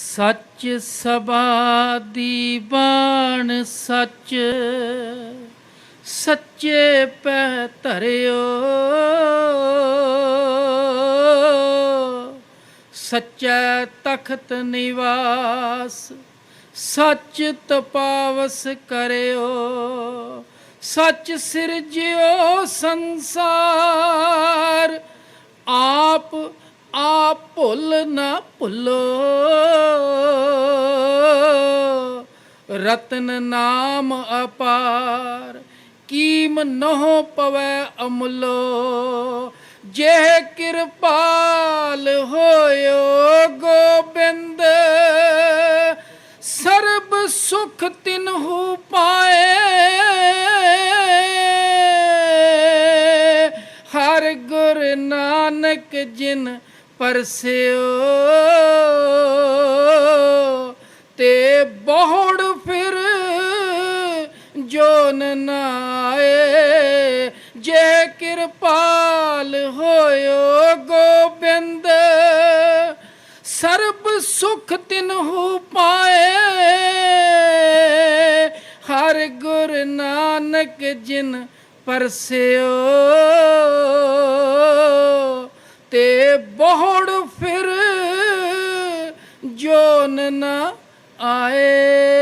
ਸੱਚ ਸਭਾ ਦੀ ਬਾਣ ਸੱਚ, ਸੱਚੇ ਪੈ ਧਰਿਓ। ਸੱਚਾ ਤਖਤ ਨਿਵਾਸ, ਸੱਚ ਤਪਾਵਸ ਕਰਿਓ। ਸੱਚ ਸਿਰਜਿਓ ਸੰਸਾਰ, ਆਪ ਆ ਭੁੱਲ ਨਾ ਭੁੱਲੋ। ਰਤਨ ਨਾਮ ਅਪਾਰ, ਕੀਮ ਨਹੁ ਪਵੈ ਅਮਲੋ। ਜੇ ਕਿਰਪਾਲ ਹੋਇਓ ਗੋਬਿੰਦ, ਸਰਬ ਸੁਖ ਤਿਨਹੂ ਪਾਏ। ਹਰ ਗੁਰ ਨਾਨਕ ਜਿਨ ਪਰਸਿਓ ਤੇ ਬਹੁੜ ਫਿਰ ਜੋਨ ਨਾਏ ਜੇ ਕਿਰਪਾਲ ਹੋਇਓ ਗੋਬਿੰਦ, ਸਰਬ ਸੁਖ ਤਿਨਹੂ ਪਾਏ। ਹਰ ਗੁਰ ਨਾਨਕ ਜਿਨ ਪਰਸਿਓ। ਬਹੁੜ ਫਿਰ ਜੋਨ ਨਾ ਆਏ।